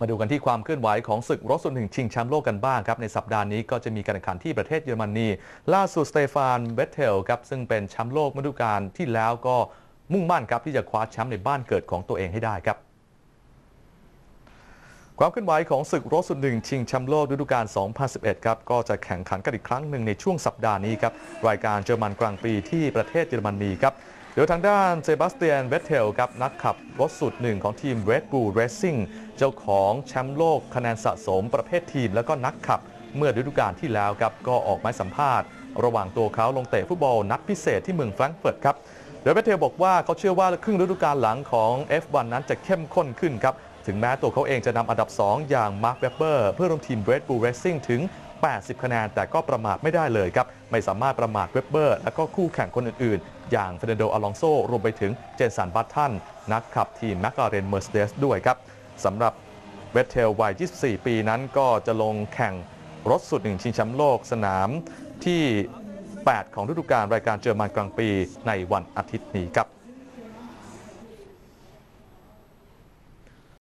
มาดูกันที่ความเคลื่อนไหวของศึกรถส่วนหนึ่งชิงแชมป์โลกกันบ้างครับในสัปดาห์นี้ก็จะมีการแข่งขันที่ประเทศเยอรมนี ล่าสุดสเตฟานเบตเทลครับซึ่งเป็นแชมป์โลกฤดูกาลที่แล้วก็มุ่งมั่นครับที่จะคว้าแชมป์ในบ้านเกิดของตัวเองให้ได้ครับความเคลื่อนไหวของศึกรถสุดหนึ่งชิงแชมป์โลกฤดูกาล 2011 ครับ ก็จะแข่งขันกันอีกครั้งหนึ่งในช่วงสัปดาห์นี้ครับ รายการเจอรมันกลางปีที่ประเทศเยอรมนีครับ เดี๋ยวทางด้านเซบาสเตียนเวตเทลครับนักขับรถสุดหนึ่งของทีม Red Bull Racing เจ้าของแชมป์โลกคะแนนสะสมประเภททีม แล้วก็นักขับเมื่อฤดูกาลที่แล้วครับก็ออกมาสัมภาษณ์ ระหว่างตัวเขาลงเตะฟุตบอลนัดพิเศษที่เมืองแฟรงก์เฟิร์ตครับโดยเวตเทลบอกว่าเขาเชื่อว่าครึ่งฤดูกาลหลังของ F1 นั้นจะเข้มข้นขึ้นครับ ถึงแม้ตัวเขาเองจะนำอันดับ 2 อย่างมาร์คเวเบอร์เพื่อร่วมทีม Red Bull Racing ถึง 80 คะแนน แต่ก็ประมาทไม่ได้เลยครับ ไม่สามารถประมาทเวบเบอร์ และก็คู่แข่งคนอื่น ๆ อย่างเฟรนโดอลองโซ รวมไปถึงเจนสันบัตทันนักขับทีมแมคลาเรนเมอร์เซเดสด้วยครับสำหรับเวตเทลวัย 24 ปีนั้นก็จะลงแข่งรถสุดหนึ่งชิงแชมป์โลกสนามที่ 8 ของฤดูกาลรายการเจอร์มันกลางปีในวันอาทิตย์นี้ครับ